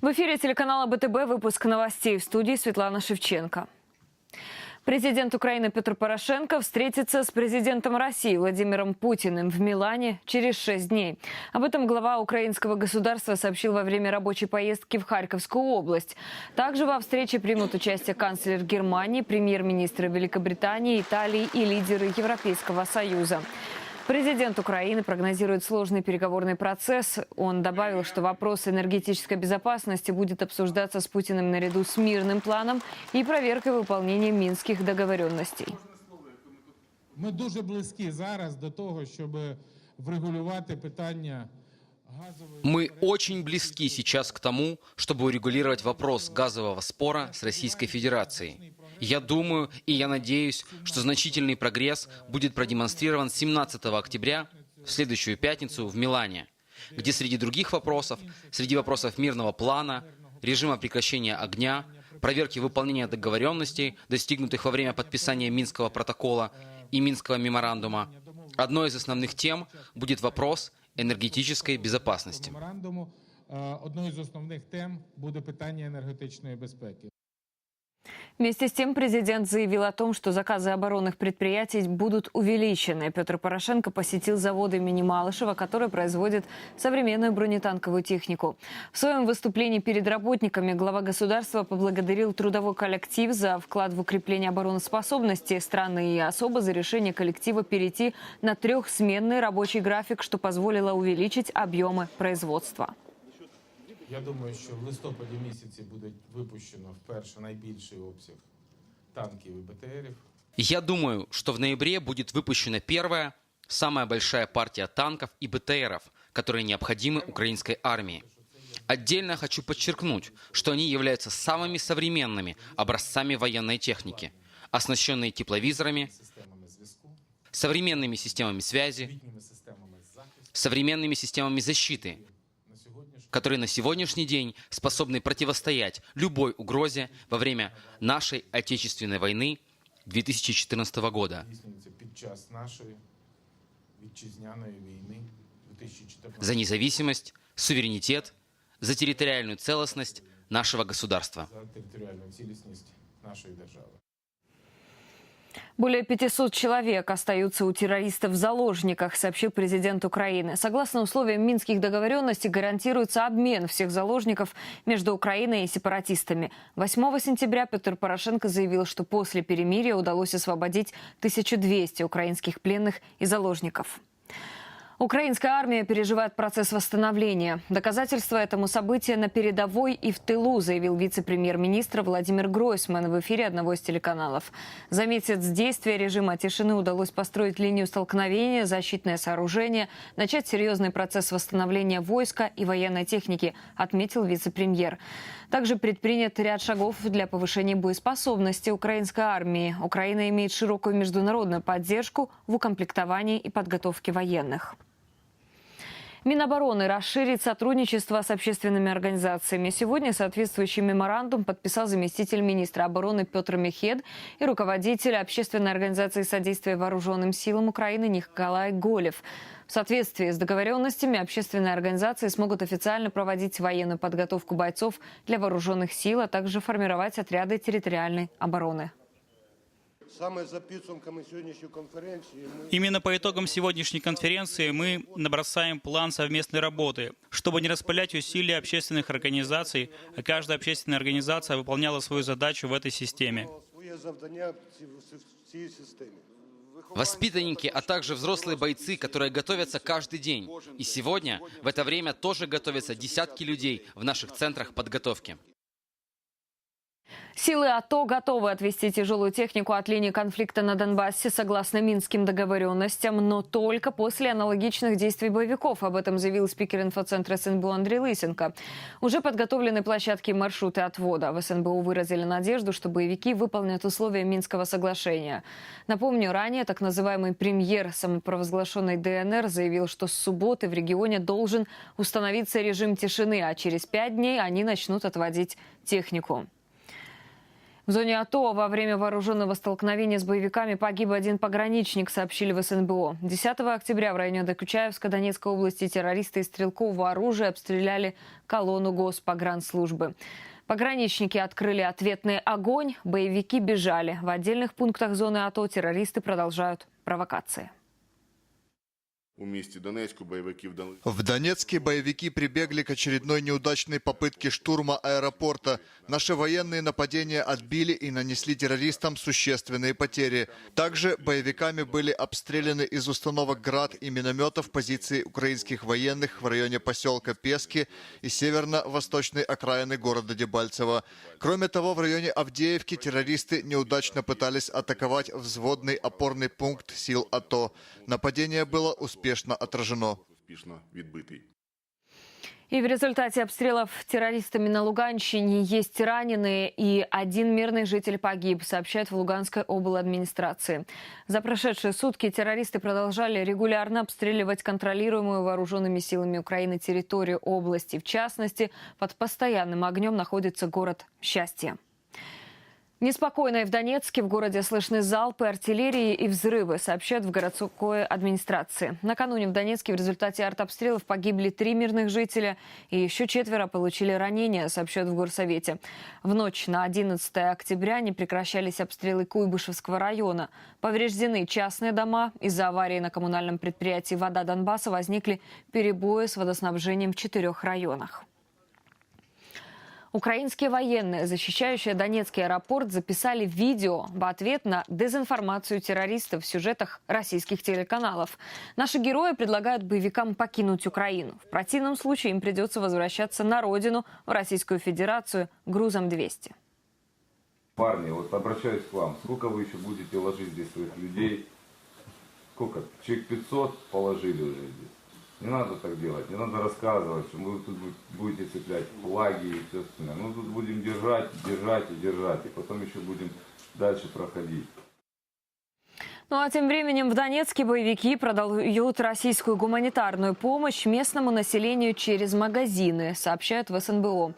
В эфире телеканала БТБ выпуск новостей в студии Светлана Шевченко. Президент Украины Петр Порошенко встретится с президентом России Владимиром Путиным в Милане через шесть дней. Об этом глава украинского государства сообщил во время рабочей поездки в Харьковскую область. Также во встрече примут участие канцлер Германии, премьер-министры Великобритании, Италии и лидеры Европейского Союза. Президент Украины прогнозирует сложный переговорный процесс. Он добавил, что вопрос энергетической безопасности будет обсуждаться с Путиным наряду с мирным планом и проверкой выполнения минских договоренностей. Ми дуже близькі зараз до того, щоб врегулювати питання Мы очень близки сейчас к тому, чтобы урегулировать вопрос газового спора с Российской Федерацией. Я думаю и я надеюсь, что значительный прогресс будет продемонстрирован 17 октября в следующую пятницу в Милане, где среди других вопросов, среди вопросов мирного плана, режима прекращения огня, проверки выполнения договоренностей, достигнутых во время подписания Минского протокола и Минского меморандума, одной из основных тем будет вопрос энергетической безопасности. меморандуму. Одною з тем буде питання енергетичної безпеки. Вместе с тем президент заявил о том, что заказы оборонных предприятий будут увеличены. Петр Порошенко посетил заводы имени Малышева, которые производят современную бронетанковую технику. В своем выступлении перед работниками глава государства поблагодарил трудовой коллектив за вклад в укрепление обороноспособности страны и особо за решение коллектива перейти на трехсменный рабочий график, что позволило увеличить объемы производства. Я думаю, що в листопаді місяці буде випущено вперше найбільший обсяг танків і БТРів. Я думаю, что в ноябре будет выпущена первая, самая большая партия танков и БТРов, которые необходимы украинской армии. Отдельно хочу подчеркнуть, что они являются самыми современными образцами военной техники, оснащенные тепловизорами, Системами зв'язку, современными системами связи, новітніми системами захисту современными системами защиты, на сьогоднішній которые на сегодняшний день способны противостоять любой угрозе во время нашей Отечественной войны 2014 года. здійснюється під час нашої вітчизняної війни 2014 за независимость, суверенитет, за территориальную целостность нашего государства. Более 500 человек остаются у террористов в заложниках, сообщил президент Украины. Согласно условиям минских договоренностей, гарантируется обмен всех заложников между Украиной и сепаратистами. 8 сентября Петр Порошенко заявил, что после перемирия удалось освободить 1200 украинских пленных и заложников. Украинская армия переживает процесс восстановления. Доказательство этому события на передовой и в тылу, заявил вице-премьер-министр Владимир Гройсман в эфире одного из телеканалов. За месяц действия режима тишины удалось построить линию столкновения, защитное сооружение, начать серьезный процесс восстановления войска и военной техники, отметил вице-премьер. Также предпринят ряд шагов для повышения боеспособности украинской армии. Украина имеет широкую международную поддержку в укомплектовании и подготовке военных. Минобороны расширит сотрудничество с общественными организациями. Сегодня соответствующий меморандум подписал заместитель министра обороны Петр Мехед и руководитель общественной организации содействия вооруженным силам Украины Николай Голев. В соответствии с договоренностями общественные организации смогут официально проводить военную подготовку бойцов для вооруженных сил, а также формировать отряды территориальной обороны. Именно по итогам сегодняшней конференции мы набросаем план совместной работы, чтобы не распылять усилия общественных организаций, а каждая общественная организация выполняла свою задачу в этой системе. своє завдання в ці- в цій системі. Воспитанники, а также взрослые бойцы, которые готовятся каждый день. И сегодня в это время тоже готовятся десятки людей в наших центрах подготовки. Силы АТО готовы отвести тяжелую технику от линии конфликта на Донбассе согласно минским договоренностям, но только после аналогичных действий боевиков. Об этом заявил спикер инфоцентра СНБУ Андрей Лысенко. Уже подготовлены площадки и маршруты отвода. В СНБУ выразили надежду, что боевики выполнят условия Минского соглашения. Напомню, ранее так называемый премьер самопровозглашенной ДНР заявил, что с субботы в регионе должен установиться режим тишины, а через пять дней они начнут отводить технику. В зоне АТО во время вооруженного столкновения с боевиками погиб один пограничник, сообщили в СНБО. 10 октября в районе Докучаевска Донецкой области террористы из стрелкового оружия обстреляли колонну Госпогранслужбы. Пограничники открыли ответный огонь, боевики бежали. В отдельных пунктах зоны АТО террористы продолжают провокации У місті Донецьку бойовиків дали В Донецке боевики прибегли к очередной неудачной попытке штурма аэропорта. Наши военные нападения отбили и нанесли террористам существенные потери. Также боевиками были обстреляны из установок «Град» и минометов позиции украинских военных в районе поселка Пески и северно-восточной окраины города Дебальцево. Кроме того, в районе Авдеевки террористы неудачно пытались атаковать взводный опорный пункт сил АТО. Нападение было успешно отражено. успішно відбитий. И в результате обстрелов террористами на Луганщине есть раненые, и один мирный житель погиб, сообщает в Луганской администрации. За прошедшие сутки террористы продолжали регулярно обстреливать контролируемую вооруженными силами Украины территорию области. В частности, под постоянным огнем находится город Счастье. Неспокойно и в Донецке. В городе слышны залпы артиллерии и взрывы, сообщают в городской администрации. Накануне в Донецке в результате артобстрелов погибли три мирных жителя и еще четверо получили ранения, сообщают в горсовете. В ночь на 11 октября не прекращались обстрелы Куйбышевского района. Повреждены частные дома. Из-за аварии на коммунальном предприятии «Вода Донбасса» возникли перебои с водоснабжением в четырех районах. Украинские военные, защищающие Донецкий аэропорт, записали видео в ответ на дезинформацию террористов в сюжетах российских телеканалов. Наши герои предлагают боевикам покинуть Украину. В противном случае им придется возвращаться на родину, в Российскую Федерацию, грузом 200. Парни, вот обращаюсь к вам. Сколько вы еще будете ложить здесь своих людей? Сколько? Человек 500 положили уже здесь. Не надо так делать, не надо рассказывать, что вы тут будете цеплять флаги и все остальное. Мы тут будем держать, держать и держать, и потом еще будем дальше проходить. Ну а тем временем в Донецке боевики продают российскую гуманитарную помощь местному населению через магазины, сообщают в СНБО.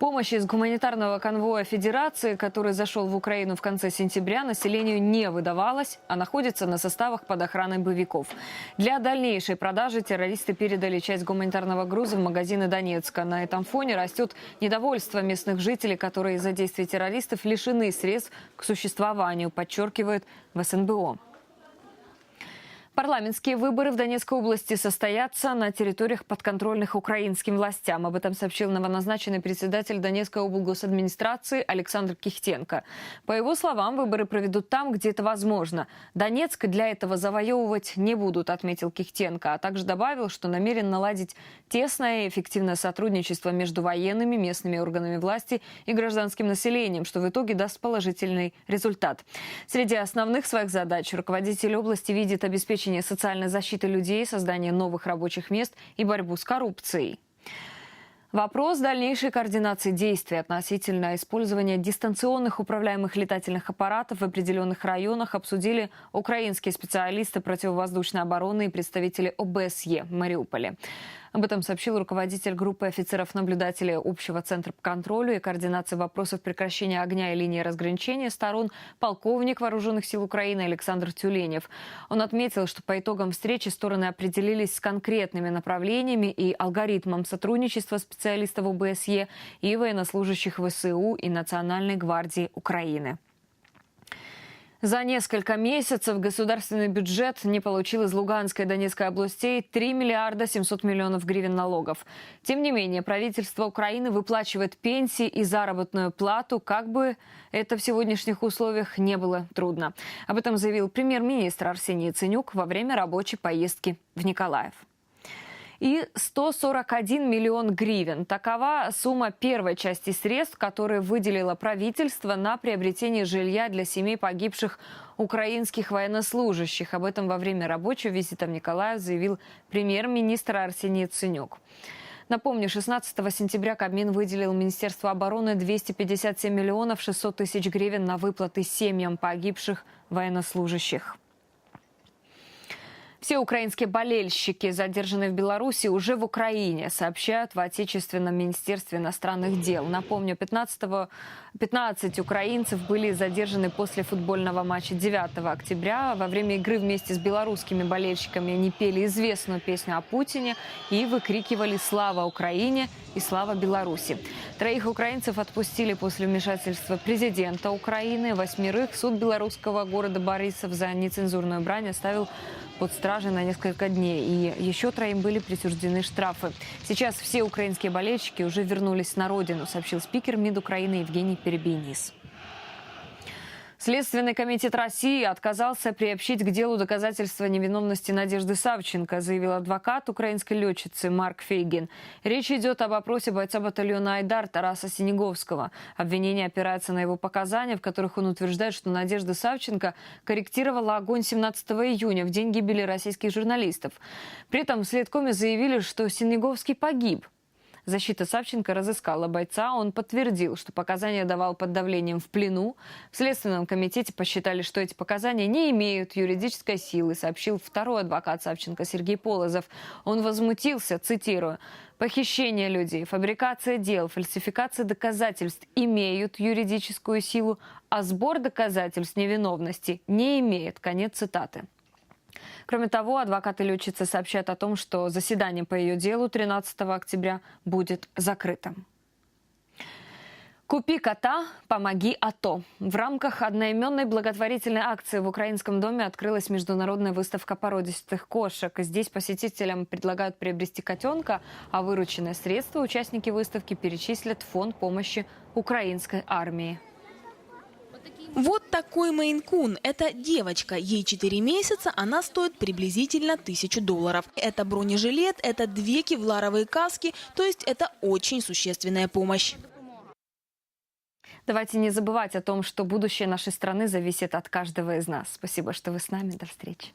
Помощь из гуманитарного конвоя Федерации, который зашел в Украину в конце сентября, населению не выдавалась, а находится на составах под охраной боевиков. Для дальнейшей продажи террористы передали часть гуманитарного груза в магазины Донецка. На этом фоне растет недовольство местных жителей, которые из-за действий террористов лишены средств к существованию, подчеркивают в СНБО. Парламентские выборы в Донецкой области состоятся на территориях подконтрольных украинским властям. Об этом сообщил новоназначенный председатель Донецкой облгосадминистрации Александр Кихтенко. По его словам, выборы проведут там, где это возможно. Донецк для этого завоевывать не будут, отметил Кихтенко, а также добавил, что намерен наладить тесное и эффективное сотрудничество между военными, местными органами власти и гражданским населением, что в итоге даст положительный результат. Среди основных своих задач руководитель области видит обеспечение социальной защиты людей, создание новых рабочих мест и борьбу с коррупцией. Вопрос дальнейшей координации действий относительно использования дистанционных управляемых летательных аппаратов в определенных районах обсудили украинские специалисты противовоздушной обороны и представители ОБСЕ в Мариуполе. Об этом сообщил руководитель группы офицеров-наблюдателей Общего центра по контролю и координации вопросов прекращения огня и линии разграничения сторон полковник Вооруженных сил Украины Александр Тюленев. Он отметил, что по итогам встречи стороны определились с конкретными направлениями и алгоритмом сотрудничества специалистов ОБСЕ и военнослужащих ВСУ и Национальной гвардии Украины. За несколько месяцев государственный бюджет не получил из Луганской и Донецкой областей 3 миллиарда 700 миллионов гривен налогов. Тем не менее, правительство Украины выплачивает пенсии и заработную плату, как бы это в сегодняшних условиях не было трудно. Об этом заявил премьер-министр Арсений Яценюк во время рабочей поездки в Николаев и 141 миллион гривен. Такова сумма первой части средств, которые выделило правительство на приобретение жилья для семей погибших украинских военнослужащих. Об этом во время рабочего визита в Николаев заявил премьер-министр Арсений Яценюк. Напомню, 16 сентября Кабмин выделил Министерству обороны 257 миллионов 600 тысяч гривен на выплаты семьям погибших военнослужащих. Все украинские болельщики, задержанные в Беларуси, уже в Украине, сообщают в Отечественном Министерстве иностранных дел. Напомню, 15, 15 украинцев были задержаны после футбольного матча 9 октября. Во время игры вместе с белорусскими болельщиками они пели известную песню о Путине и выкрикивали «Слава Украине!» и «Слава Беларуси!». Троих украинцев отпустили после вмешательства президента Украины. Восьмерых суд белорусского города Борисов за нецензурную брань оставил под стражей на несколько дней. И еще троим были присуждены штрафы. Сейчас все украинские болельщики уже вернулись на родину, сообщил спикер МИД Украины Евгений Перебейнис. Следственный комитет России отказался приобщить к делу доказательства невиновности Надежды Савченко, заявил адвокат украинской летчицы Марк Фейгин. Речь идет об опросе бойца батальона «Айдар» Тараса Синеговского. Обвинение опирается на его показания, в которых он утверждает, что Надежда Савченко корректировала огонь 17 июня, в день гибели российских журналистов. При этом следкоме заявили, что Синеговский погиб. Защита Савченко разыскала бойца. Он подтвердил, что показания давал под давлением в плену. В Следственном комитете посчитали, что эти показания не имеют юридической силы, сообщил второй адвокат Савченко Сергей Полозов. Он возмутился, цитирую, «Похищение людей, фабрикация дел, фальсификация доказательств имеют юридическую силу, а сбор доказательств невиновности не имеет». Конец цитаты. Кроме того, адвокаты летчицы сообщают о том, что заседание по ее делу 13 октября будет закрытым. «Купи кота, помоги АТО». В рамках одноименной благотворительной акции в Украинском доме открылась международная выставка породистых кошек. Здесь посетителям предлагают приобрести котенка, а вырученные средства участники выставки перечислят в фонд помощи украинской армии. Вот такой мейн-кун. Это девочка. Ей 4 месяца, она стоит приблизительно 1000 долларов. Это бронежилет, это две кевларовые каски, то есть это очень существенная помощь. Давайте не забывать о том, что будущее нашей страны зависит от каждого из нас. Спасибо, что вы с нами. До встречи.